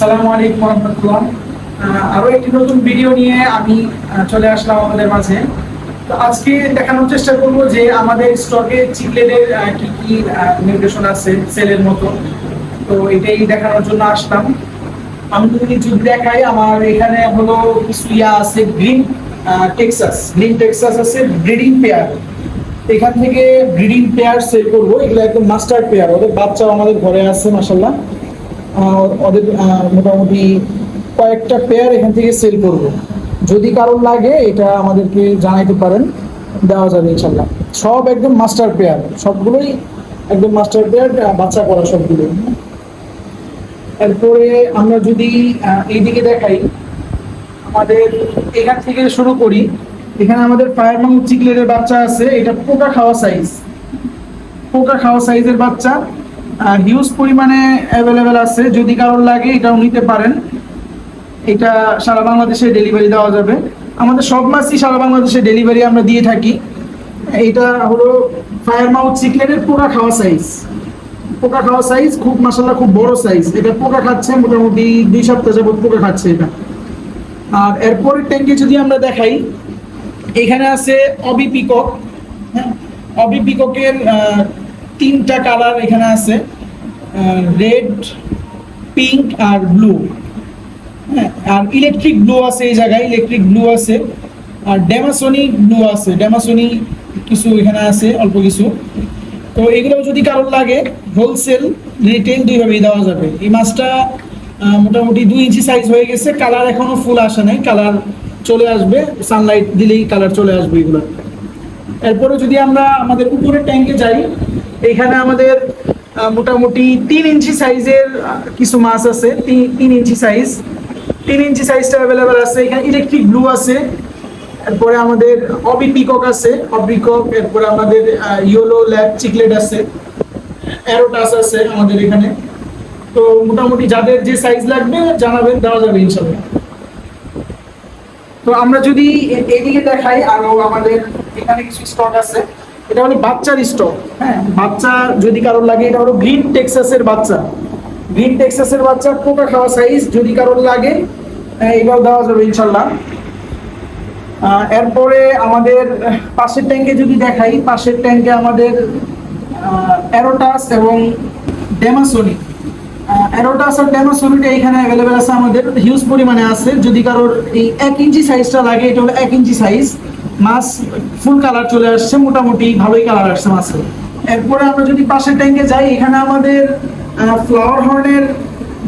সালামু আলাইকুম রহমতুল্লাহ একটি নতুন ভিডিও নিয়ে আমি চলে আসলাম আমাদের মাঝে। তো আজকে দেখানোর চেষ্টা করব যে আমাদের স্টকে চিকলেটের আহ, কি কি নির্দেশনা আছে সেলের মতো। তো এটাই দেখানোর জন্য আসলাম। আমি যদি যদি দেখাই আমার এখানে হলো কিছু ইয়া আছে গ্রিন টেক্সাস। গ্রিন টেক্সাস আছে ব্রিডিং পেয়ার। এখান থেকে ব্রিডিং পেয়ার সেল করব। এগুলো একদম মাস্টার পেয়ার। ওদের বাচ্চাও আমাদের ঘরে আছে মাসাল্লাহ ওদের মোটামুটি কয়েকটা পেয়ার এখান থেকে সেল করব। যদি কারোর লাগে, এটা আমাদেরকে জানাইতে পারেন, দেওয়া যাবে ইনশাল্লাহ সব একদম মাস্টার পেয়ার সবগুলোই একদম মাস্টার পেয়ার বাচ্চা করা সবগুলোই। এরপরে আমরা যদি এইদিকে দেখাই, আমাদের এখান থেকে শুরু করি। এখানে আমাদের ফায়ার মাউথ চিকলেটের বাচ্চা আছে, এটা পোকা খাওয়া সাইজ পোকা খাওয়া সাইজের বাচ্চা। হিউজ পরিমাণে অ্যাভেলেবেল আছে। যদি কারোর লাগে, এটাও নিতে পারেন। এটা সারা বাংলাদেশে ডেলিভারি দেওয়া যাবে। আমাদের সব মাছই সারা বাংলাদেশে ডেলিভারি আমরা দিয়ে থাকি। এটা হলো ফায়ার মাউথ চিকলেটের পোকা খাওয়া সাইজ পোকা খাওয়া সাইজ খুব মাসাল্লাহ খুব বড় সাইজ এটা পোকা খাচ্ছে, মোটামুটি দুই সপ্তাহ যাবত পোকা খাচ্ছে এটা। আর এরপরের ট্যাঙ্কে যদি আমরা দেখাই, এখানে আছে অবি পিকক হ্যাঁ? অবি পিককের তিনটা কালার এখানে আছে রেড পিঙ্ক আর ব্লু হ্যাঁ আর ইলেকট্রিক ব্লু আছে এই জায়গায় ইলেকট্রিক ব্লু আছে। আর ড্যামাসনি ব্লু আছে ড্যামাসনি কিছু এখানে আছে, অল্প কিছু। তো এগুলো যদি কারোর লাগে হোলসেল রিটেল দুইভাবেই দেওয়া যাবে। এই মাছটা মোটামুটি দুই ইঞ্চি সাইজ হয়ে গেছে। কালার এখনও ফুল আসে নাই, কালার চলে আসবে। সানলাইট দিলেই কালার চলে আসবে এগুলো। এরপরে যদি আমরা আমাদের উপরের ট্যাঙ্কে যাই এখানে আমাদের মোটামুটি তিন ইঞ্চি সাইজের কিছু মাছ আছে। তিন- ইঞ্চি সাইজ। তিন ইঞ্চি সাইজটা অ্যাভেলেবেল আছে। এখানে ইলেকট্রিক ব্লু আছে। এরপরে আমাদের অবি পিকক আছে। অবিকক এরপরে আমাদের ইয়েলো ল্যাব চিকলেট আছে। অ্যারোটাস আছে আমাদের এখানে। তো মোটামুটি যাদের যে সাইজ লাগবে জানাবেন, দেওয়া যাবে ইনশাল্লাহ তো আমরা যদি এদিকে দেখাই, আরও আমাদের এখানে কিছু স্টক আছে। এটা হলো বাচ্চার স্টক হ্যাঁ বাচ্চা যদি কারোর লাগে এটা হলো গ্রিন টেক্সাসের বাচ্চা। গ্রিন টেক্সাসের বাচ্চা পোকা খাওয়া সাইজ যদি কারোর লাগে আহ, এটাও দেওয়া যাবে ইনশাল্লাহ। এরপরে আমাদের পাশের ট্যাঙ্কে যদি দেখাই পাশের ট্যাঙ্কে আমাদের অ্যারোটাস এবং ডেমাসোনি অ্যারোটাস আর ডেমাসোনিটা এখানে অ্যাভেলেবেল আছে আমাদের। হিউজ পরিমাণে আছে। যদি কারোর এই এক ইঞ্চি সাইজটা লাগে এটা হলো এক ইঞ্চি সাইজ মাছ ফুল কালার চলে আসছে, মোটামুটি ভালোই কালার আসছে মাছের। এরপরে আমরা যদি পাশের ট্যাঙ্কে যাই, এখানে আমাদের ফ্লাওয়ার হর্নের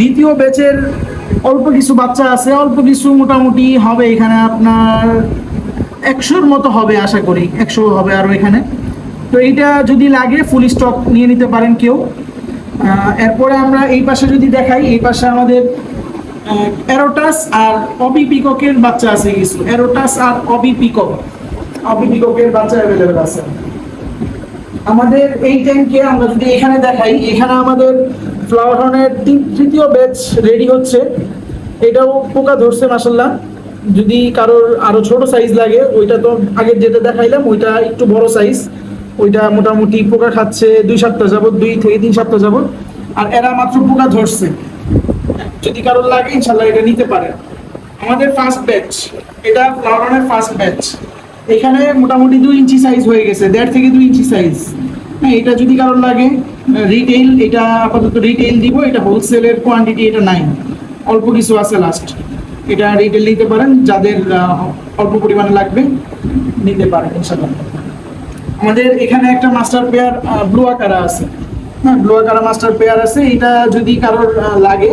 দ্বিতীয় ব্যাচের অল্প কিছু বাচ্চা আছে, অল্প কিছু মোটামুটি হবে এখানে আপনার একশোর মতো হবে আশা করি, একশো হবে আরও এখানে। তো এইটা যদি লাগে ফুল স্টক নিয়ে নিতে পারেন কেউ। এরপরে আমরা এই পাশে যদি দেখাই, এই পাশে আমাদের অ্যারোটাস আর অবি পিককের বাচ্চা আছে কিছু। অ্যারোটাস আর অবি পিকক। বাচ্চা অ্যাভেলেবেল আছে। আমাদের এই ট্যাঙ্কে আমরা যদি এখানে দেখাই, এখানে আমাদের ফ্লাওয়ার হর্নের তৃতীয় ব্যাচ রেডি হচ্ছে। এটাও পোকা ধরছে মাসাল্লাহ যদি কারোর আরও ছোট সাইজ লাগে, ওইটা তো আগে যেটা দেখাইলাম, ওইটা একটু বড় সাইজ ওইটা মোটামুটি পোকা খাচ্ছে দুই সপ্তাহ যাবত দুই থেকে তিন সপ্তাহ যাবত আর এরা মাত্র পোকা ধরছে। যদি কারোর লাগে ইনশাল্লাহ এটা নিতে পারে আমাদের ফার্স্ট ব্যাচ এটা ফ্লাওয়ারের ফার্স্ট ব্যাচ এখানে মোটামুটি দুই ইঞ্চি সাইজ হয়ে গেছে, দেড় থেকে দুই ইঞ্চি সাইজ হ্যাঁ এটা যদি কারোর লাগে রিটেইল এটা আপাতত রিটেইল দিব, এটা হোলসেলের কোয়ান্টিটি এটা নাই। অল্প কিছু আছে লাস্ট এটা রিটেল নিতে পারেন, যাদের অল্প পরিমাণে লাগবে, নিতে পারেন ইনশাল্লাহ আমাদের এখানে একটা মাস্টার পেয়ার ব্লু আকারা আছে। হ্যাঁ ব্লু আকারা মাস্টার পেয়ার আছে, এটা যদি কারোর লাগে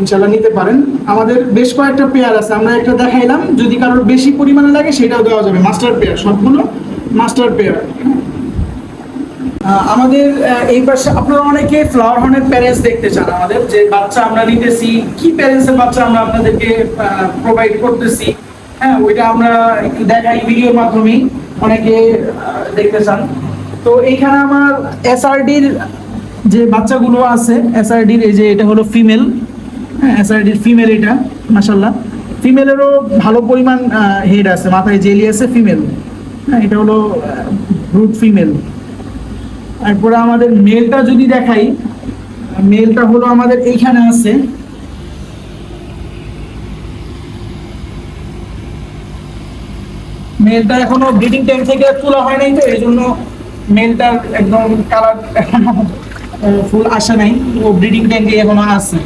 ইনশাল্লাহ নিতে পারেন। আমাদের বেশ কয়েকটা পেয়ার আছে, আমরা একটা দেখাইলাম, যদি কারোর বেশি পরিমাণে লাগে, সেটাও দেওয়া যাবে, মাস্টার পেয়ার, সবগুলো মাস্টার পেয়ার। আমাদের এই পাশে আপনারা অনেকে ফ্লাওয়ার হর্নের প্যারেন্টস দেখতে চান আমাদের, যে বাচ্চা আমরা নিতেছি, কি প্যারেন্টসের বাচ্চা আমরা আপনাদেরকে প্রোভাইড করতেছি? হ্যাঁ ওইটা আমরা একটু দেখাই ভিডিওর মাধ্যমেই অনেকে দেখতে চান। তো এইখানে আমার এসআরডির যে বাচ্চাগুলো আছে এসআরডির এই যে এটা হলো ফিমেল হ্যাঁ এসআরডির ফিমেল এটা মাসাল্লাহ ফিমেলেরও ভালো পরিমাণ হেড আছে, মাথায় জেলি আছে ফিমেল হ্যাঁ এটা হলো রুট ফিমেল তারপরে আমাদের মেলটা যদি দেখাই মেলটা হলো আমাদের এইখানে আছে। মেলটা এখনও ব্রিডিং টাইম থেকে তোলা হয় নাই তো, এই জন্য মেলটার একদম কালার ফুল আসে নাই, ও ব্রিডিং ট্যাঙ্কে এখনও আছে।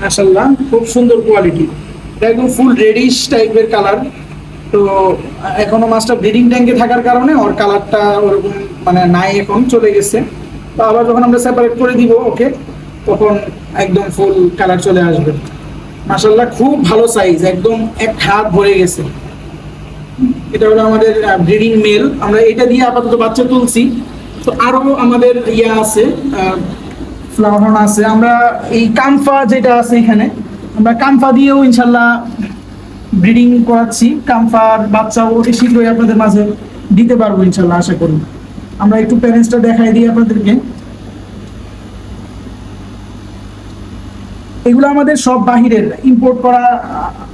মাশাল্লাহ খুব সুন্দর কোয়ালিটি একদম ফুল রেডিশ টাইপের কালার তো, এখনও মাছটা ব্রিডিং ট্যাঙ্কে থাকার কারণে ওর কালারটা ওরকম মানে নাই এখন, চলে গেছে। তো আবার যখন আমরা সেপারেট করে দিব ওকে তখন একদম ফুল কালার চলে আসবে। মাশাল্লাহ খুব ভালো সাইজ একদম এক হাত ভরে গেছে। এটা হলো আমাদের ব্রিডিং মেল আমরা এটা দিয়ে আপাতত বাচ্চা তুলছি। তো আরও আমাদের ইয়া আছে ফ্লাওয়ার আছে। আমরা এই কামফা যেটা আছে এখানে, আমরা কামফা দিয়েও ইনশাল্লাহ ব্রিডিং করাচ্ছি। কামফার বাচ্চাও অতি শীঘ্রই আপনাদের মাঝে দিতে পারব ইনশাল্লাহ আশা করি। আমরা একটু প্যারেন্টসটা দেখাই দিই আপনাদেরকে। এগুলো আমাদের সব বাহিরের ইম্পোর্ট করা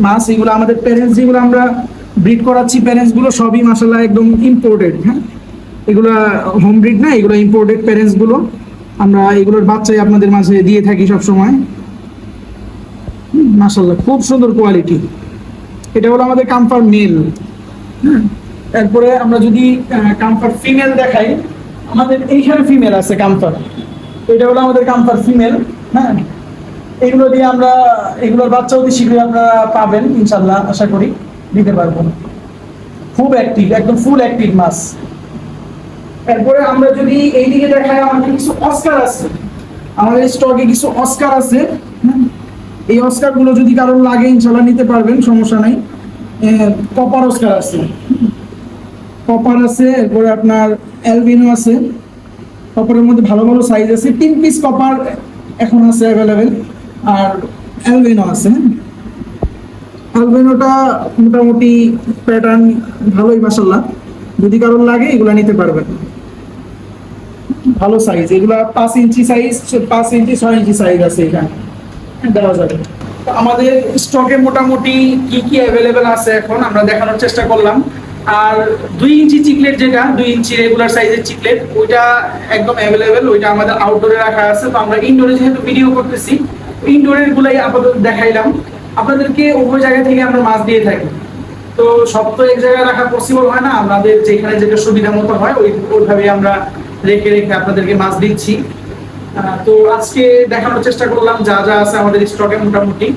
মাছ, এগুলো আমাদের প্যারেন্টস যেগুলো আমরা ব্রিড করাচ্ছি প্যারেন্টসগুলো সবই মাসাল্লাহ একদম ইম্পোর্টেড হ্যাঁ? এগুলো হোম ব্রিড না, এগুলো ইম্পোর্টেড প্যারেন্টসগুলো। আমরা এগুলোর বাচ্চাই আপনাদের মাঝে দিয়ে থাকি সব সময় মাসাল্লাহ খুব সুন্দর কোয়ালিটি এটা হলো আমাদের কামফার মেল হ্যাঁ? তারপরে আমরা যদি কামফার ফিমেল দেখাই, আমাদের এইখানে ফিমেল আছে কামফার এটা হলো আমাদের কামফার ফিমেল হ্যাঁ? এগুলো দিয়ে আমরা, এগুলোর বাচ্চা অতি শীঘ্রই আপনারা পাবেন, ইনশাল্লাহ, আশা করি, দিতে পারব। খুব অ্যাক্টিভ একদম ফুল অ্যাক্টিভ মাছ। এরপরে আমরা যদি এইদিকে দেখাই, আমাদের কিছু অস্কার আছে। আমাদের স্টকে কিছু অস্কার আছে? এই অস্কারগুলো যদি কারোর লাগে, ইনশাল্লাহ নিতে পারবেন, সমস্যা নাই। কপার অস্কার আছে। কপার আছে, এরপরে আপনার অ্যালবিনো আছে। কপারের মধ্যে ভালো ভালো সাইজ আছে। তিন পিস কপার এখন আছে অ্যাভেলেবেল আর অ্যালবিনো আছে হ্যাঁ? অ্যালবিনোটা মোটামুটি প্যাটার্ন ভালোই মাসাল্লাহ যদি কারোর লাগে, এগুলা নিতে পারবেন। ভালো সাইজ এগুলা পাঁচ ইঞ্চি সাইজ পাঁচ ইঞ্চি, ছয় ইঞ্চি সাইজ আছে এখানে। দেওয়া যাবে। আমাদের স্টকে মোটামুটি কি কি অ্যাভেলেবেল আছে এখন, আমরা দেখানোর চেষ্টা করলাম। আর দুই ইঞ্চি চিকলেট যেটা, দুই ইঞ্চি রেগুলার সাইজের চিকলেট ওইটা একদম অ্যাভেলেবেল ওইটা আমাদের আউটডোরে রাখা আছে। তো আমরা ইনডোরে যেহেতু ভিডিও করতেছি ইনডোরের গুলাই আপাতত দেখাইলাম। আপনাদেরকে উভয় জায়গা থেকে আমরা মাছ দিয়ে থাকি। তো সব তো এক জায়গায় রাখা পসিবল হয় না। আমাদের যেখানে যেটা সুবিধা মতো হয়, ওই ওইভাবে আমরা রেখে রেখে আপনাদেরকে মাছ দিচ্ছি। তো আজকে দেখানোর চেষ্টা করলাম যা যা আছে আমাদের স্টকে মোটামুটি।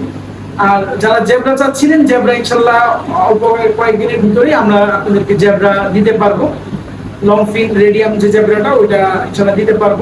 আর যারা জেব্রা চাচ্ছিলেন, জেব্রা ইনশাল্লাহ অল্প কয়েকদিনের ভিতরেই আমরা আপনাদেরকে জেব্রা দিতে পারব। লং ফিন রেডিয়াম যে জেব্রাটা, ওইটা ইনশাল্লাহ দিতে পারব।